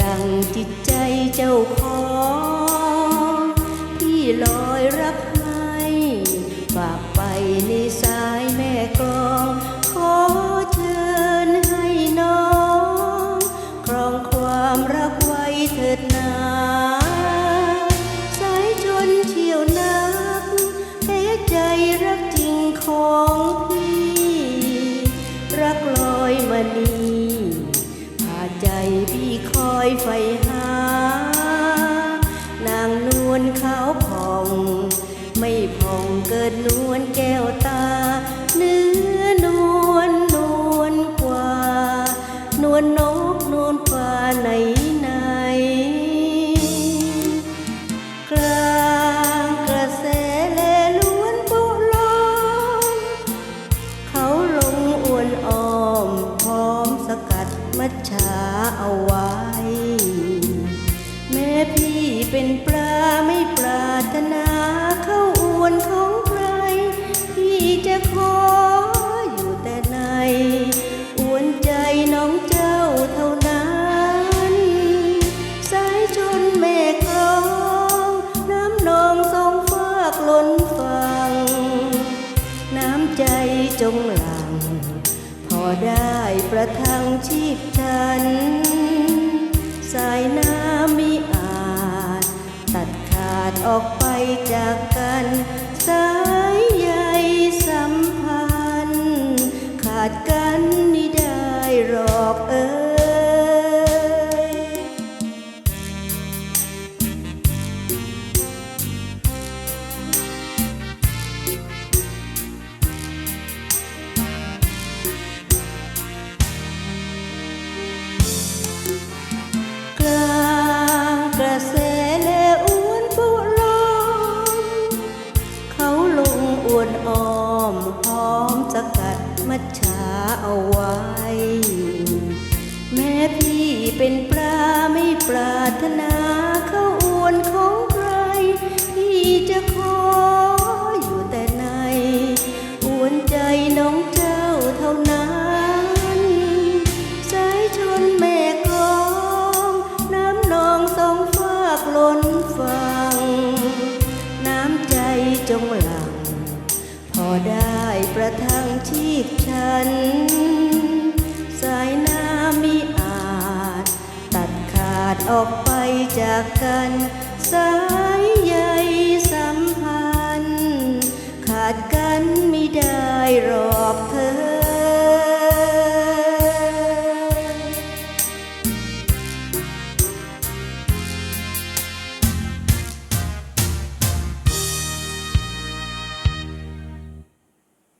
ดังจิตใจเจ้าของที่ลอยรับให้ฝากไปในสา ขาวผ่อง ไม่ผ่องเกิดนวลแก้วตา จะขออยู่แต่ในอวนใจน้องเจ้าเท่านั้นสายชนแม่กลองน้ำนองสองฟากล้นฟัง น้ำใจจงหลัง พอได้ประทังชีพฉัน สายน้ำมิอาจ ตัดขาดออกไปจากกันสาย รอกเอ่ มหอมสกัดมัจฉาเอาไว้ แม้พี่เป็นปลาไม่ปรารถนาเข้าอวนของใคร พี่จะขออยู่แต่ในอวนใจน้องเจ้าเท่านั้นสายชนแม่กลอง น้ำนองสองฟากล้นฟัง น้ำใจจงหลัง ได้ประทังชีพฉัน สายน้ำมิอาจ ตัดขาดออกไปจากกันสายใย